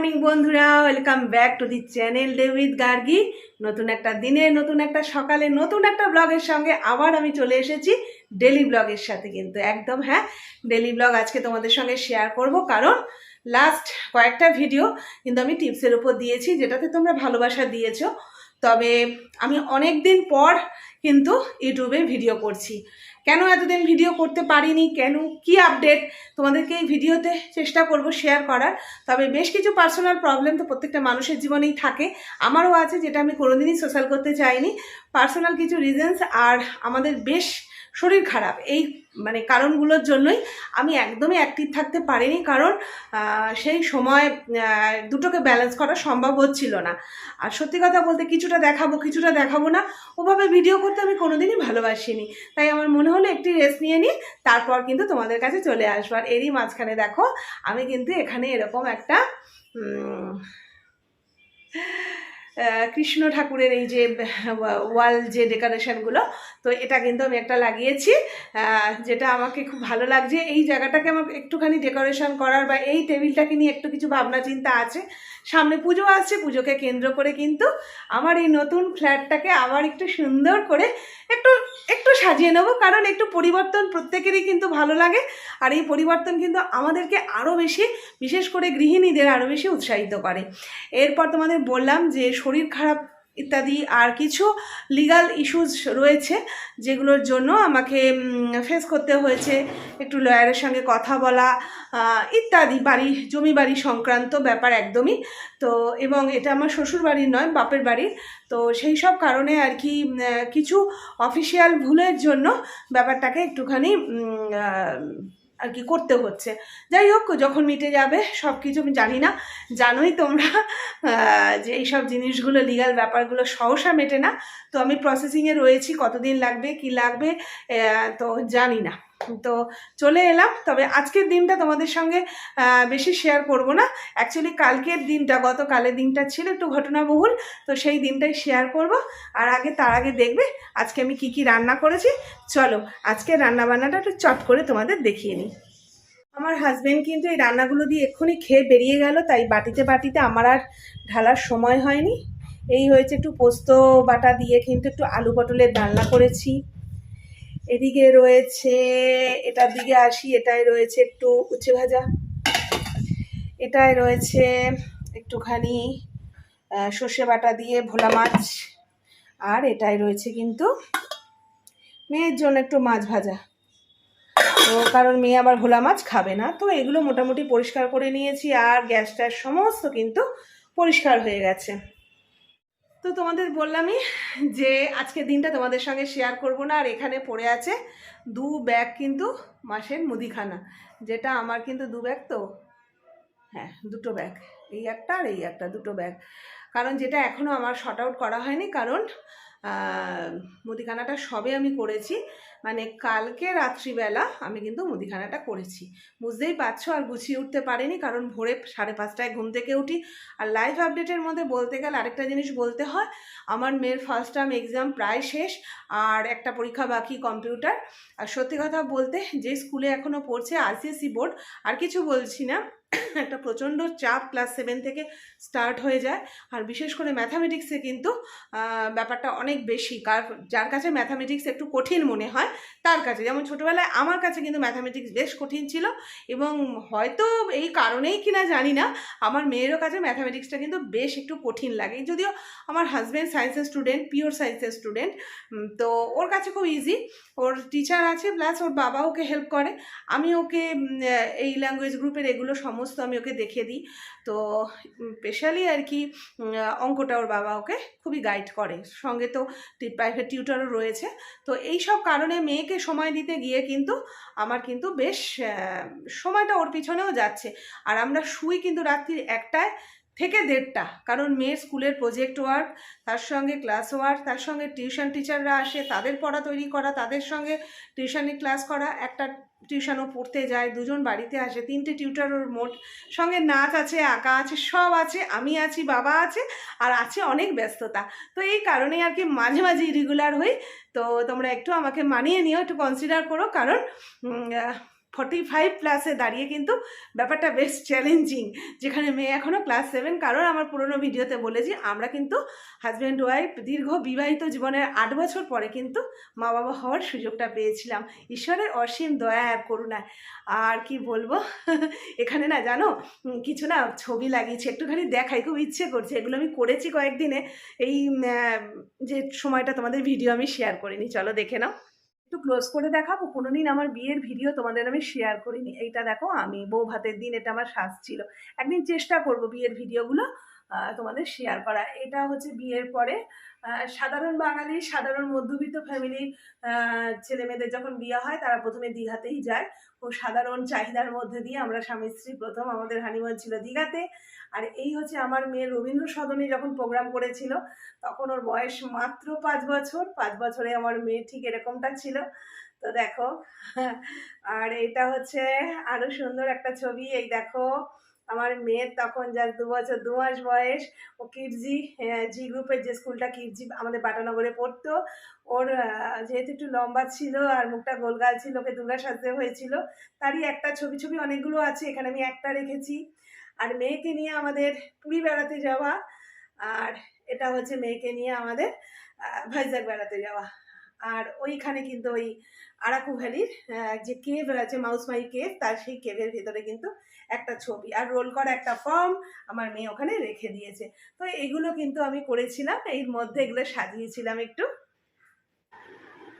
Morning, বন্ধুরা। Welcome back to the channel David Gargi. নতুন একটা দিনে, নতুন একটা সকালে, নতুন একটা ব্লগের সঙ্গে আবার আমি চলে এসেছি ডেলি ব্লগের সাথে কিন্তু, একদম হ্যাঁ? ডেলি ব্লগ আজকে তোমাদের সঙ্গে শেয়ার করব কারণ লাস্ট কয়েকটা ভিডিও কিন্তু আমি টিপসের উপর দিয়েছি, যেটাতে তোমরা ভালোবাসা দিয়েছ। তবে আমি অনেক দিন পর কিন্তু ইউটিউবে ভিডিও করছি। কেন এতদিন ভিডিও করতে পারিনি? কেন? কি আপডেট তোমাদেরকে এই ভিডিওতে চেষ্টা করব শেয়ার করার। তবে বেশ কিছু পার্সোনাল প্রবলেম তো প্রত্যেকটা মানুষের জীবনেই থাকে। আমারও আছে, যেটা আমি কোনোদিনই সোশ্যাল করতে চাইনি। পার্সোনাল কিছু রিজনস আর আমাদের বেশ শরীর খারাপ। এই মানে কারণগুলোর জন্যই আমি একদমই অ্যাক্টিভ থাকতে পারিনি কারণ সেই সময় দুটোকে ব্যালেন্স করা সম্ভব হচ্ছিল না। আর সত্যি কথা বলতে কিছুটা দেখাবো কিছুটা দেখাবো না, ওভাবে ভিডিও করতে আমি কোনো কোনোদিনই ভালোবাসিনি। তাই আমার মনে হলো একটি রেস্ট নিয়ে নিই, তারপর কিন্তু তোমাদের কাছে চলে আসব। আর এরই মাঝখানে দেখো, আমি কিন্তু এখানে এরকম একটা কৃষ্ণ ঠাকুরের এই যে ওয়াল যে ডেকোরেশনগুলো তো এটা কিন্তু আমি একটা লাগিয়েছি যেটা আমাকে খুব ভালো লাগছে। এই জায়গাটাকে আমার একটুখানি ডেকোরেশন করার বা এই টেবিলটাকে নিয়ে একটু কিছু ভাবনা চিন্তা আছে। সামনে পুজো আছে পুজোকে কেন্দ্র করে কিন্তু আমার এই নতুন ফ্ল্যাটটাকে আবার একটু সুন্দর করে একটু একটু সাজিয়ে নেব, কারণ একটু পরিবর্তন প্রত্যেকেরই কিন্তু ভালো লাগে। আর এই পরিবর্তন কিন্তু আমাদেরকে আরও বেশি, বিশেষ করে গৃহিণীদের আরও বেশি উৎসাহিত করে। এরপর তোমাদের বললাম যে শরীর খারাপ ইত্যাদি আর কিছু লিগাল ইস্যুস রয়েছে যেগুলোর জন্য আমাকে ফেস করতে হয়েছে, একটু লয়ারের সঙ্গে কথা বলা ইত্যাদি, বাড়ি, জমি বাড়ি সংক্রান্ত ব্যাপার একদমই। তো, এবং এটা আমার শ্বশুর বাড়ির নয়, বাপের বাড়ির। তো সেই সব কারণে আর কি কিছু অফিসিয়াল ভুলের জন্য ব্যাপারটাকে একটুখানি আর কি করতে হচ্ছে। যাই হোক, যখন মিটে যাবে সব কিছু আমি জানি না। জানোই তোমরা যে এইসব জিনিসগুলো লিগাল ব্যাপারগুলো সহসা মেটে না। তো আমি প্রসেসিংয়ে রয়েছি, কতদিন লাগবে, কি লাগবে তো জানি না। তো চলে এলাম। তবে আজকের দিনটা তোমাদের সঙ্গে বেশি শেয়ার করব না। অ্যাকচুয়ালি কালকের দিনটা, গতকালের দিনটা ছিল একটু ঘটনাবহুল, তো সেই দিনটাই শেয়ার করব। আর আগে, তার আগে দেখবে আজকে আমি কি কি রান্না করেছি। চলো আজকে রান্না বান্নাটা একটু চট করে তোমাদের দেখিয়ে নিই। আমার হাজবেন্ড কিন্তু এই রান্নাগুলো দিয়ে এক্ষুনি খেয়ে বেরিয়ে গেল, তাই বাটিতে বাটিতে আমার আর ঢালার সময় হয়নি। এই হয়েছে একটু পোস্ত বাটা দিয়ে কিন্তু একটু আলু পটলের ডালনা করেছি। এদিকে রয়েছে, এটার দিকে আসি, এটায় রয়েছে একটু উচ্ছে ভাজা। এটায় রয়েছে একটুখানি সর্ষে বাটা দিয়ে ভোলা মাছ। আর এটাই রয়েছে কিন্তু মেয়ের জন্য একটু মাছ ভাজা। তো কারণ মেয়ে আবার ভোলা মাছ খাবে না, তো এগুলো মোটামুটি পরিষ্কার করে নিয়েছি। আর গ্যাসটার সমস্ত কিন্তু পরিষ্কার হয়ে গেছে। তো তোমাদের বললামই যে আজকে দিনটা তোমাদের সঙ্গে শেয়ার করব না, আর এখানে পড়ে আছে দু ব্যাগ কিন্তু মাসের মুদিখানা, যেটা আমার কিন্তু দু ব্যাগ তো? হ্যাঁ দুটো ব্যাগ, এই একটা আর এই একটা, দুটো ব্যাগ। কারণ যেটা এখনও আমার শর্ট আউট করা হয়নি, কারণ মুদিখানাটা সবে আমি করেছি। মানে কালকে রাত্রিবেলা আমি কিন্তু মুদিখানাটা করেছি। বুঝতেই পারছ আর গুছিয়ে উঠতে পারিনি কারণ ভোরে সাড়ে পাঁচটায় ঘুম থেকে উঠি। আর লাইভ আপডেটের মধ্যে বলতে গেলে আরেকটা জিনিস বলতে হয়, আমার মেয়ের ফার্স্ট টার্ম এক্সাম প্রায় শেষ আর একটা পরীক্ষা বাকি কম্পিউটার আর সত্যি কথা বলতে যে স্কুলে এখনও পড়ছে আইসিএসসি বোর্ড আর কিছু বলছি না। একটা প্রচণ্ড চাপ ক্লাস সেভেন থেকে স্টার্ট হয়ে যায়। আর বিশেষ করে ম্যাথামেটিক্সে কিন্তু ব্যাপারটা অনেক বেশি। কার, যার কাছে ম্যাথামেটিক্স একটু কঠিন মনে হয়, তার কাছে। যেমন ছোটোবেলায় আমার কাছে কিন্তু ম্যাথামেটিক্স বেশ কঠিন ছিল এবং হয়তো এই কারণেই কিনা জানি না, আমার মেয়েরও কাছে ম্যাথামেটিক্সটা কিন্তু বেশ একটু কঠিন লাগে। যদিও আমার হাজব্যান্ড সায়েন্সের স্টুডেন্ট পিওর সায়েন্সের স্টুডেন্ট তো ওর কাছে খুব ইজি ওর টিচার আছে প্লাস ওর বাবা ওকে হেল্প করে। আমি ওকে এই ল্যাঙ্গুয়েজ গ্রুপের এগুলো সমস্ত আমি ওকে দেখে দিই। তো স্পেশালি আর কি অঙ্কটা ওর বাবা ওকে খুবই গাইড করে। সঙ্গে তো প্রাইভেট টিউটারও রয়েছে। তো এই সব কারণে মেয়েকে সময় দিতে গিয়ে কিন্তু আমার কিন্তু বেশ সময়টা ওর পিছনেও যাচ্ছে। আর আমরা শুই কিন্তু রাত্রির একটায় থেকে দেড়টা। কারণ মেয়ের স্কুলের প্রজেক্ট ওয়ার্ক তার সঙ্গে ক্লাস ওয়ার্ক তার সঙ্গে টিউশন টিচাররা আসে, তাদের পড়া তৈরি করা, তাদের সঙ্গে টিউশনি ক্লাস করা, একটা টিউশনও পড়তে যায়, দুজন বাড়িতে আসে, তিনটে টিউটার ওর মোট, সঙ্গে নাচ আছে, আঁকা আছে, সব আছে, আমি আছি, বাবা আছে, আর আছে অনেক ব্যস্ততা। তো এই কারণে আর কি মাঝে মাঝে ইরেগুলার হই। তো তোমরা একটু আমাকে মানিয়ে নিও, একটু কনসিডার করো, কারণ ফর্টি ফাইভ প্লাসে দাঁড়িয়ে কিন্তু ব্যাপারটা বেশ চ্যালেঞ্জিং যেখানে মেয়ে এখনও ক্লাস সেভেন কারণ আমার পুরনো ভিডিওতে বলেছি আমরা কিন্তু হাজব্যান্ড ওয়াইফ দীর্ঘ বিবাহিত জীবনের আট বছর পরে কিন্তু মা বাবা হওয়ার সুযোগটা পেয়েছিলাম। ঈশ্বরের অসীম দয়া আর করুণায়। আর কি বলব? এখানে না জানো কিছু না ছবি লাগিয়েছি, একটুখানি দেখাই, খুব ইচ্ছে করছে। এগুলো আমি করেছি কয়েকদিনে। এই যে সময়টা তোমাদের ভিডিও আমি শেয়ার করিনি, চলো দেখে নাও। একটু ক্লোজ করে দেখাবো। কোনোদিন আমার বিয়ের ভিডিও তোমাদের আমি শেয়ার করিনি। এইটা দেখো, আমি বউ ভাতের দিন এটা আমার সাজ ছিল। একদিন চেষ্টা করব বিয়ের ভিডিওগুলো তোমাদের শেয়ার করা। এটা হচ্ছে বিয়ের পরে সাধারণ বাঙালি, সাধারণ মধ্যবিত্ত ফ্যামিলির ছেলে মেয়েদের যখন বিয়ে হয়, তারা প্রথমে দীঘাতেই যায়। ও সাধারণ চাহিদার মধ্যে দিয়ে আমরা স্বামী স্ত্রী প্রথম আমাদের হানিমুন ছিল দীঘাতে। আর এই হচ্ছে আমার মেয়ে রবীন্দ্র সদনে যখন প্রোগ্রাম করেছিল, তখন ওর বয়স মাত্র পাঁচ বছর। পাঁচ বছরে আমার মেয়ে ঠিক এরকমটা ছিল। তো দেখো, আর এটা হচ্ছে আরও সুন্দর একটা ছবি। এই দেখো আমার মেয়ের তখন যা দু বছর, দু মাস বয়স। ও কিডজি জি গ্রুপের যে স্কুলটা কিডজি আমাদের বাটানগরে পড়তো। ওর যেহেতু একটু লম্বা ছিল আর মুখটা গোলগাল ছিল, ওকে দুর্গা সাজতে হয়েছিল, তারই একটা ছবি ছবি অনেকগুলো আছে, এখানে আমি একটা রেখেছি। আর মেয়েকে নিয়ে আমাদের পুরী বেড়াতে যাওয়া, আর এটা হচ্ছে মেয়েকে নিয়ে আমাদের ভাইজাগ বেড়াতে যাওয়া। আর ওইখানে কিন্তু ওই আরাকু ভ্যালির যে কেভ আছে মাউসমাই কেভ তার সেই কেভের ভেতরে কিন্তু একটা ছবি আর রোল করা একটা ফর্ম আমার মেয়ে ওখানে রেখে দিয়েছে। তো এগুলো কিন্তু আমি করেছিলাম, এর মধ্যে এগুলো সাজিয়েছিলাম একটু।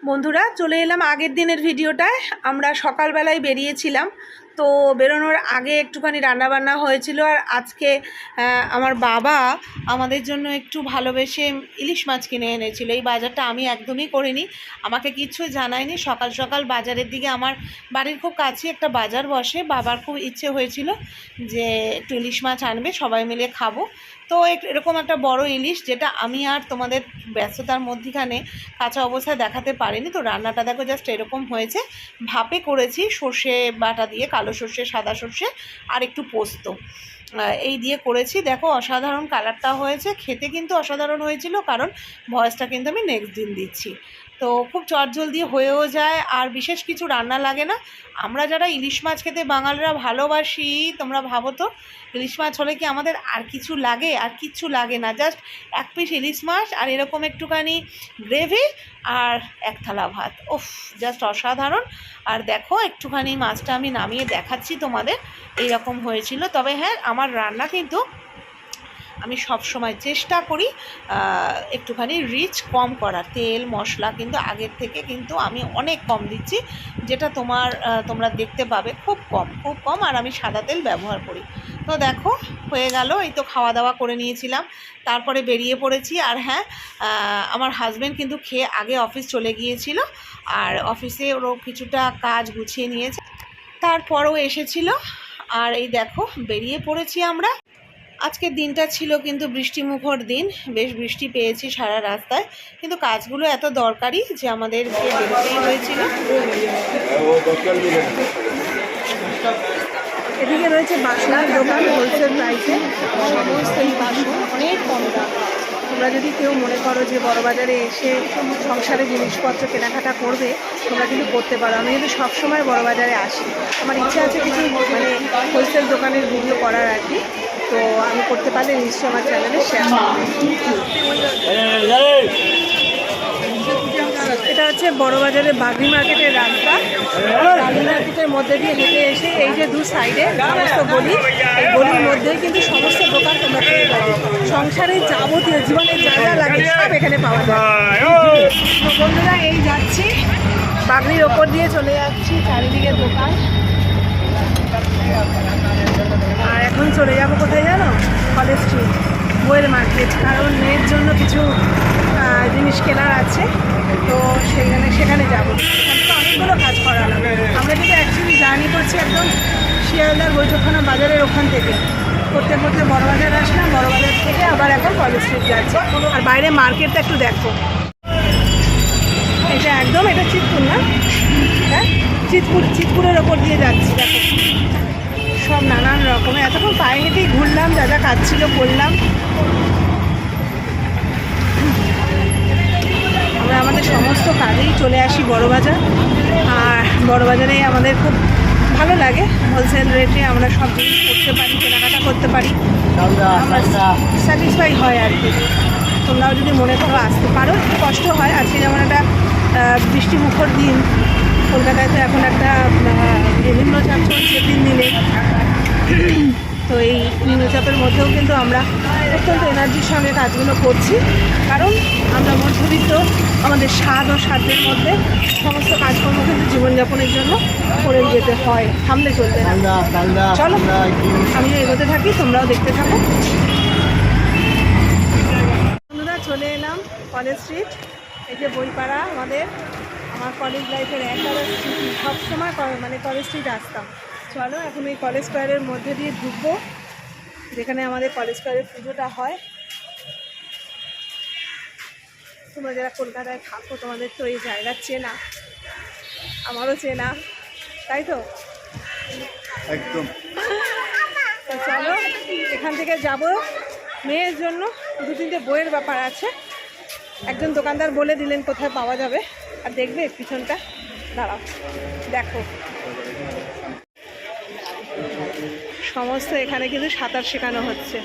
বন্ধুরা, চলে এলাম আগের দিনের ভিডিওটায়। আমরা সকালবেলায় বেরিয়েছিলাম, তো বেরোনোর আগে একটুখানি রান্নাবান্না হয়েছিল, আর আজকে আমার বাবা আমাদের জন্য একটু ভালোবেসে ইলিশ মাছ কিনে এনেছিল। এই বাজারটা আমি একদমই করিনি, আমাকে কিছু জানায়নি। সকাল সকাল বাজারের দিকে আমার বাড়ির খুব কাছে একটা বাজার বসে। বাবার খুব ইচ্ছে হয়েছিল যে একটু ইলিশ মাছ আনবে, সবাই মিলে খাব। তো এরকম একটা বড় ইলিশ যেটা আমি আর তোমাদের ব্যস্ততার মধ্যিখানে কাঁচা অবস্থায় দেখাতে পারিনি। তো রান্নাটা দেখো জাস্ট এরকম হয়েছে। ভাপে করেছি সর্ষে বাটা দিয়ে, কালো সর্ষে, সাদা সর্ষে আর একটু পোস্ত। এই দিয়ে করেছি। দেখো অসাধারণ কালারটা হয়েছে। খেতে কিন্তু অসাধারণ হয়েছিল কারণ ভয়েসটা কিন্তু আমি নেক্সট দিন দিচ্ছি। তো খুব চটজলদি হয়েও যায়, আর বিশেষ কিছু রান্না লাগে না। আমরা যারা ইলিশ মাছ খেতে বাঙালিরা ভালোবাসি, তোমরা ভাবো তো, ইলিশ মাছ হলে কি আমাদের আর কিছু লাগে? আর কিচ্ছু লাগে না, জাস্ট এক পিস ইলিশ মাছ আর এরকম একটুখানি গ্রেভি আর এক থালা ভাত। উফ, জাস্ট অসাধারণ। আর দেখো, একটুখানি মাছটা আমি নামিয়ে দেখাচ্ছি তোমাদের, এইরকম হয়েছিল। তবে হ্যাঁ আমার রান্না কিন্তু আমি সব সময় চেষ্টা করি একটুখানি রিচ কম করার তেল, মশলা কিন্তু আগের থেকে কিন্তু আমি অনেক কম দিচ্ছি, যেটা তোমার তোমরা দেখতে পাবে খুব কম খুব কম আর আমি সাদা তেল ব্যবহার করি। তো দেখো, হয়ে গেল, এই তো খাওয়া দাওয়া করে নিয়েছিলাম। তারপরে বেরিয়ে পড়েছি আর হ্যাঁ আমার হাজব্যান্ড কিন্তু খেয়ে আগে অফিস চলে গিয়েছিল আর অফিসে ওরও কিছুটা কাজ গুছিয়ে নিয়েছে। তারপরও এসেছিল আর এই দেখো, বেরিয়ে পড়েছি আমরা। আজকের দিনটা ছিল কিন্তু বৃষ্টিমুখর দিন। বেশ বৃষ্টি পেয়েছি সারা রাস্তায়। কিন্তু কাজগুলো এত দরকারি যে আমাদেরকে বেরোতেই হয়েছিল। এদিকে রয়েছে বাসনার দোকান হোলসেল প্রাইসে সমস্ত এই বাসন অনেক কম দাম। তোমরা যদি কেউ মনে করো যে বড়বাজারে এসে সংসারে জিনিসপত্র কেনাকাটা করবে, তোমরা কিন্তু করতে পারো। আমি কিন্তু সবসময় বড়বাজারে আসি, আমার ইচ্ছা আছে কিছু মানে হোলসেল দোকানের ভিডিও করার আর কি। তো আমি করতে পারলে নিশ্চয়ই আমার চ্যানেলে শেয়ার এটা হচ্ছে বড়বাজারের বাগরি মার্কেটের রাস্তা। বাগরি মার্কেটের মধ্যে দিয়ে হেঁটে এসে এই যে দু সাইডে সমস্ত গলি, এই গলির মধ্যেই কিন্তু সমস্ত দোকান তোমরা পেয়ে যাবে। সংসারের যাবতীয় জীবনের যা লাগে সব এখানে পাওয়া যায়। বন্ধুরা, এই যাচ্ছি। বাগরির ওপর দিয়ে চলে যাচ্ছি, চারিদিকে দোকান। আর এখন চলে যাব কোথায় জানো? কলেজ স্ট্রিট বইয়ের মার্কেট কারণ মেয়ের জন্য কিছু জিনিস কেনার আছে। তো সেখানে সেখানে যাব। তো অনেকগুলো কাজ করানো আমরা কিন্তু অ্যাকচুয়ালি জার্নি করছি একদম শিয়ালদার বৈঠকখানা বাজারের ওখান থেকে। করতে করতে বড়বাজার আসলাম, বড়বাজার থেকে আবার এখন কলেজ স্ট্রিট যাচ্ছে। আর বাইরে মার্কেটটা একটু দেখো। এটা একদম, এটা চিতপুর না? হ্যাঁ? চিতপুর চিতপুরের ওপর দিয়ে যাচ্ছি দেখো। সব নানান রকমের। এতক্ষণ পায়ে হেঁটেই ঘুরলাম যা যা কাজ ছিল করলাম। আমরা আমাদের সমস্ত কাজেই চলে আসি বড়বাজার। আর বড়বাজারে আমাদের খুব ভালো লাগে। হোলসেল রেটে আমরা সব জিনিস করতে পারি কেনাকাটা করতে পারি। আমরা স্যাটিসফাই হয় আর কি। তোমরাও যদি মনে করো আসতে পারো একটু কষ্ট হয়। আজকে যেমন একটা আহ, বৃষ্টিমুখর দিন কলকাতায় তো এখন একটা নিম্নচাপ চলছে তিন দিনে। তো এই নিম্নচাপের মধ্যেও কিন্তু আমরা অত্যন্ত এনার্জির সঙ্গে কাজগুলো করছি। কারণ আমরা মধ্যবিত্ত আমাদের স্বাদ ও সাধ্যের মধ্যে সমস্ত কাজকর্ম কিন্তু জীবনযাপনের জন্য করে যেতে হয় থামলে চলবে না চলো আমিও এগোতে থাকি তোমরাও দেখতে থাকো। বন্ধুরা চলে এলাম কলেজ স্ট্রিট এই যে বইপাড়া আমাদের। আমার কলেজ লাইফের একবারে স্মৃতি সবসময় মানে কলেজ স্ট্রিট আসতাম। চলো এখন এই কলেজ স্কোয়ারের মধ্যে দিয়ে ঢুকবো যেখানে আমাদের কলেজ স্কোয়ারের পুজোটা হয়। তোমরা যারা কলকাতায় থাকো তোমাদের তো এই জায়গা চেনা। আমারও চেনা তাই তো? একদম। তো চলো এখান থেকে যাব। মেয়ের জন্য দু তিনটে বইয়ের ব্যাপার আছে। একজন দোকানদার বলে দিলেন কোথায় পাওয়া যাবে। আর দেখবে পিছনটা? দাঁড়াও, দেখো। সমস্ত এখানে কিন্তু সাঁতার শেখানো হচ্ছে।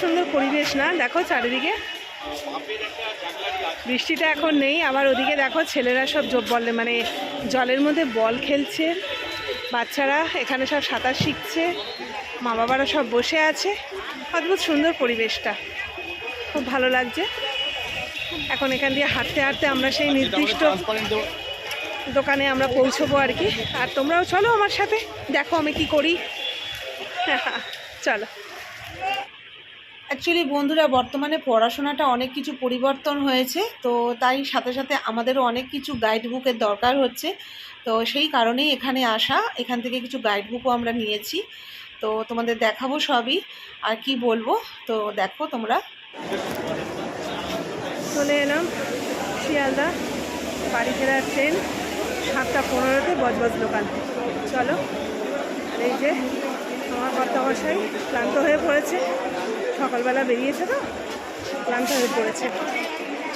সুন্দর পরিবেশ না? দেখো চারিদিকে। বৃষ্টিটা এখন নেই, আবার ওদিকে দেখো ছেলেরা সব বলে মানে জলের মধ্যে বল খেলছে। বাচ্চারা এখানে সব সাঁতার শিখছে। মা বাবারা সব বসে আছে। অদ্ভুত সুন্দর পরিবেশটা। খুব ভালো লাগছে। এখন এখান দিয়ে হাঁটতে হাঁটতে আমরা সেই নির্দিষ্ট দোকানে আমরা পৌঁছবো আর কি। আর তোমরাও চলো আমার সাথে, দেখো আমি কি করি। চলো। অ্যাকচুয়ালি বন্ধুরা, বর্তমানে পড়াশোনাটা অনেক কিছু পরিবর্তন হয়েছে, তো তাই সাথে সাথে আমাদেরও অনেক কিছু গাইড বুকের দরকার হচ্ছে। তো সেই কারণেই এখানে আসা, এখান থেকে কিছু গাইড বুকও আমরা নিয়েছি। তো তোমাদের দেখাবো সবই, আর কি বলব, তো দেখো তোমরা। চলে এলাম শিয়ালদা, বাড়ি ফেরার ট্রেন সাতটা পনেরোতে বজবজ দোকান চলো, এই যে আমার কর্তামশাই ক্লান্ত হয়ে পড়েছে। সকালবেলা বেরিয়েছে তো, ক্লান্ত হয়ে পড়েছে।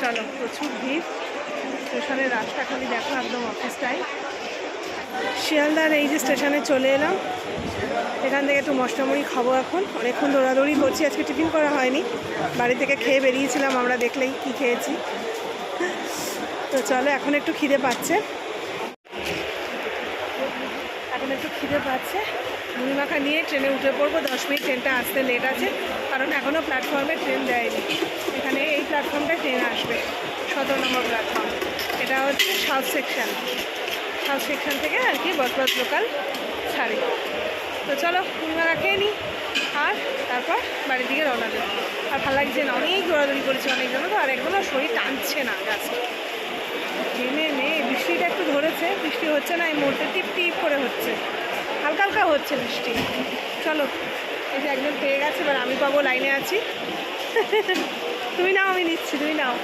চলো, প্রচুর ভিড়। স্টেশনের রাস্তা খালি দেখো, একদম অফিস টাইম শিয়ালদার এই যে স্টেশনে চলে এলাম। এখান থেকে একটু মশলামুড়ি খাব এখন। অনেকক্ষণ দৌড়াদৌড়ি করছি, আজকে টিফিন করা হয়নি। বাড়ি থেকে খেয়ে বেরিয়েছিলাম, আমরা দেখলেই কি খেয়েছি। তো চলো, এখন একটু খিদে পাচ্ছে। এখন একটু খিদে পাচ্ছে। মুড়ি মাখা নিয়ে ট্রেনে উঠে পড়ব। দশ মিনিট ট্রেনটা আসতে লেট আছে, কারণ এখনও প্ল্যাটফর্মে ট্রেন দেয়নি। এখানে এই প্ল্যাটফর্মটা ট্রেন আসবে, সতেরো নম্বর প্ল্যাটফর্ম। এটা হচ্ছে সাউথ সেকশন। সাউথ সেকশন থেকে আর কি বটবট লোকাল ছাড়ি তো চলো মাখা খেয়ে নিই আর তারপর বাড়ির দিকে রওনা দেবো। আর ভালো লাগছে না, অনেক দৌড়াদৌড়ি করেছি অনেক জন্য তো, আর একদম শরীর টানছে না গাছে। ট্রেনে নেই বৃষ্টিটা একটু ধরেছে, বৃষ্টি হচ্ছে না এই মুহূর্তে, টিপ টিপ করে হচ্ছে। হালকা হালকা হচ্ছে বৃষ্টি। চলো, এই যে একজন পেয়ে গেছে, এবার আমি পাবো লাইনে আছি। তুমি নাও, আমি নিচ্ছি, তুমি নাও।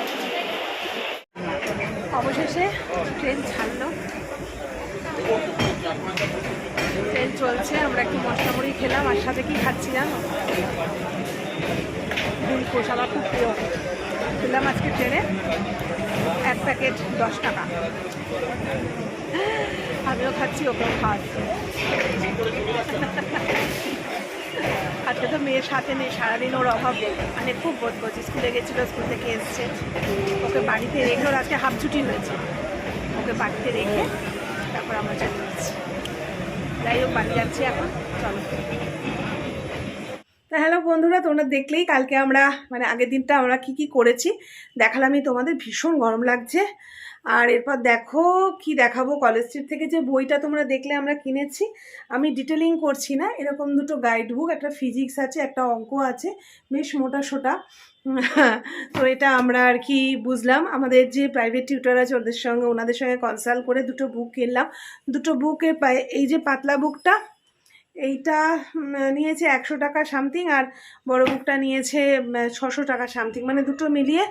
অবশেষে ট্রেন ছাড়লো। ট্রেন চলছে, আমরা একটু মশলা মুড়ি খেলাম, আর সাথে কি খাচ্ছি জানো ফুলকোষ আমার খুব প্রিয়। খেলাম আজকে ট্রেনে, এক প্যাকেট দশ টাকা। আমিও খাচ্ছি, ওকেও খাওয়াচ্ছি। আজকে তো মেয়ের সাথে নেই, সারাদিন ওর অভাব। মানে খুব বোধ করছি, স্কুলে গেছিল, স্কুল থেকে এসছে। ওকে বাড়িতে রেখে, ওর আজকে হাফ ছুটি হয়েছে। ওকে বাড়িতে রেখে তারপর আমরা চলে যাচ্ছি। যাই হোক, বাড়ি যাচ্ছি এখন। চলো। তা হ্যালো বন্ধুরা, তোমরা দেখলেই কালকে আমরা মানে আগের দিনটা আমরা কি কি করেছি, দেখালামই তোমাদের। ভীষণ গরম লাগছে। আর এরপর দেখো কি দেখাবো কলেজ স্ট্রিট থেকে। যে বইটা তোমরা দেখলে আমরা কিনেছি, আমি ডিটেলিং করছি না, এরকম দুটো গাইড বুক একটা ফিজিক্স আছে, একটা অঙ্ক আছে, বেশ মোটা সোটা। তো এটা আমরা আর কি বুঝলাম। আমাদের যে প্রাইভেট টিউটার আছে ওদের সঙ্গে, ওনাদের সঙ্গে কনসাল্ট করে দুটো বুক কিনলাম। দুটো পায়ে, এই যে পাতলা বুকটা এইটা নিয়েছে একশো টাকা সামথিং আর বড় বুকটা নিয়েছে ছশো টাকা সামথিং। মানে দুটো মিলিয়ে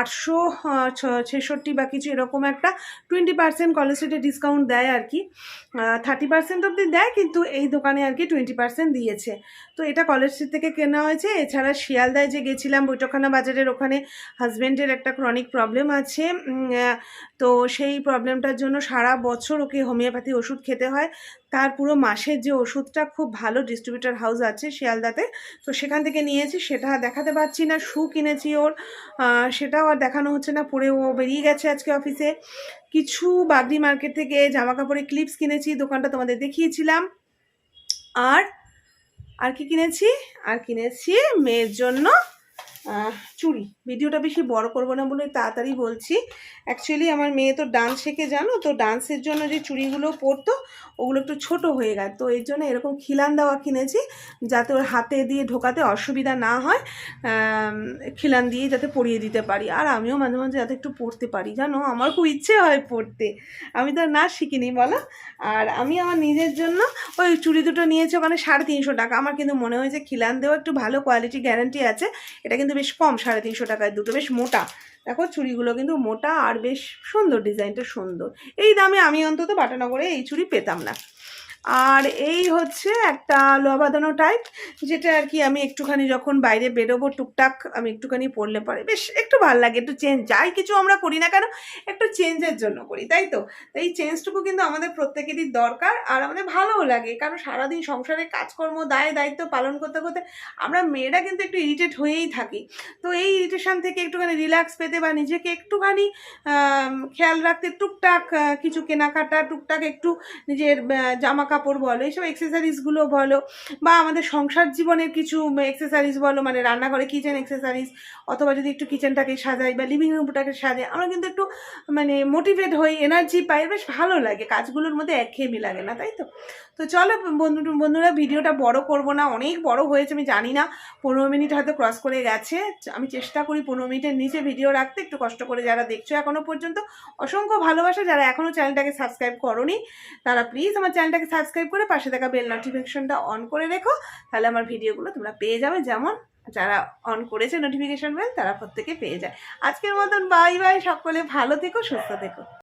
আটশো ছেষট্টি বা কিছু এরকম একটা টোয়েন্টি পার্সেন্ট কলেজ স্ট্রিটে ডিসকাউন্ট দেয় আর কি। থার্টি পার্সেন্ট অবধি দেয়, কিন্তু এই দোকানে আর কি টোয়েন্টি পার্সেন্ট দিয়েছে। তো এটা কলেজ স্ট্রিট থেকে কেনা হয়েছে। এছাড়া শিয়ালদায় যে গেছিলাম, বৈঠকখানা বাজারের ওখানে হাজব্যান্ডের একটা ক্রনিক প্রবলেম আছে। তো সেই প্রবলেমটার জন্য সারা বছর ওকে হোমিওপ্যাথি ওষুধ খেতে হয়। তার পুরো মাসের যে ওষুধটা খুব ভালো ডিস্ট্রিবিউটার হাউস আছে শিয়ালদাতে, তো সেখান থেকে নিয়েছি, সেটা দেখাতে পারছি না, শু কিনেছি ওর। সেটাও আর দেখানো হচ্ছে না, পরে ও বেরিয়ে গেছে আজকে অফিসে কিছু বাগরি মার্কেট থেকে জামা কাপড়ের ক্লিপস কিনেছি, দোকানটা তোমাদের দেখিয়েছিলাম। আর আর কি কিনেছি? আর কিনেছি মেয়ের জন্য চুড়ি। ভিডিওটা বেশি বড় করব না বলে তাড়াতাড়ি বলছি। অ্যাকচুয়ালি আমার মেয়ে তো ডান্স শেখে, জানো? তো ডান্সের জন্য যে চুড়িগুলো পরতো, ওগুলো একটু ছোট হয়ে গেছে তো এর জন্য এরকম খিলান দেওয়া কিনেছি, যাতে ওর হাতে দিয়ে ঢোকাতে অসুবিধা না হয় খিলান দিয়ে যাতে পরিয়ে দিতে পারি। আর আমিও মাঝে মাঝে যাতে একটু পড়তে পারি, জানো? আমার খুব ইচ্ছে হয় পড়তে আমি তো না শিখিনি, বলো? আর আমি আমার নিজের জন্য ওই চুড়ি দুটো নিয়েছি, ওখানে সাড়ে তিনশো টাকা। আমার কিন্তু মনে হয়েছে খিলান দেওয়া একটু ভালো কোয়ালিটি গ্যারান্টি আছে। এটা কিন্তু বেশ কম, সাড়ে তিনশো টাকায় দুটো বেশ মোটা। দেখো চুড়িগুলো কিন্তু মোটা আর বেশ সুন্দর, ডিজাইনটা সুন্দর। এই দামে আমি অন্তত বাটানগরে এই চুড়ি পেতাম না। আর এই হচ্ছে একটা লোয়া টাইপ যেটা আর কি আমি একটুখানি যখন বাইরে বেরোবো টুকটাক, আমি একটুখানি পরলে পরে বেশ একটু ভালো লাগে, একটু চেঞ্জ যাই কিছু আমরা করি না কেন, একটু চেঞ্জের জন্য করি, তাই তো? এই চেঞ্জটুকু কিন্তু আমাদের প্রত্যেকেরই দরকার আর আমাদের ভালোও লাগে, কারণ সারাদিন সংসারে কাজকর্ম, দায় দায়িত্ব পালন করতে করতে আমরা মেয়েরা কিন্তু একটু ইরিটেট হয়েই থাকি। তো এই ইরিটেশন থেকে একটুখানি রিল্যাক্স পেতে বা নিজেকে একটুখানি খেয়াল রাখতে টুকটাক কিছু কেনাকাটা, টুকটাক একটু নিজের জামা কাপড় বলো, এইসব এক্সেসারিজগুলো বলো, বা আমাদের সংসার জীবনের কিছু এক্সেসারিজ বলো মানে রান্নাঘরে কিচেন এক্সেসারিজ অথবা যদি একটু কিচেনটাকে সাজাই বা লিভিং রুমটাকে সাজাই, আমরা কিন্তু একটু মানে মোটিভেট হই এনার্জি পাই, বেশ ভালো লাগে, কাজগুলোর মধ্যে একঘেয়েমি লাগে না, তাই তো? তো চলো বন্ধু, বন্ধুরা, ভিডিওটা বড় করব না, অনেক বড় হয়েছে, আমি জানি না, পনেরো মিনিট হয়তো ক্রস করে গেছে, আমি চেষ্টা করি পনেরো মিনিটের নিচে ভিডিও রাখতে, একটু কষ্ট করে যারা দেখছ এখনও পর্যন্ত, অসংখ্য ভালোবাসা, যারা এখনও চ্যানেলটাকে সাবস্ক্রাইব করনি, তারা প্লিজ আমার চ্যানেলটাকে সাবস্ক্রাইব করে পাশে থাকা বেল নোটিফিকেশনটা অন করে রেখো। তাহলে আমার ভিডিওগুলো তোমরা পেয়ে যাবে। যেমন যারা অন করেছে নোটিফিকেশন বেল তারা প্রত্যেকে পেয়ে যায়। আজকের মতন বাই বাই সকলে ভালো থেকো, সুস্থ থেকো।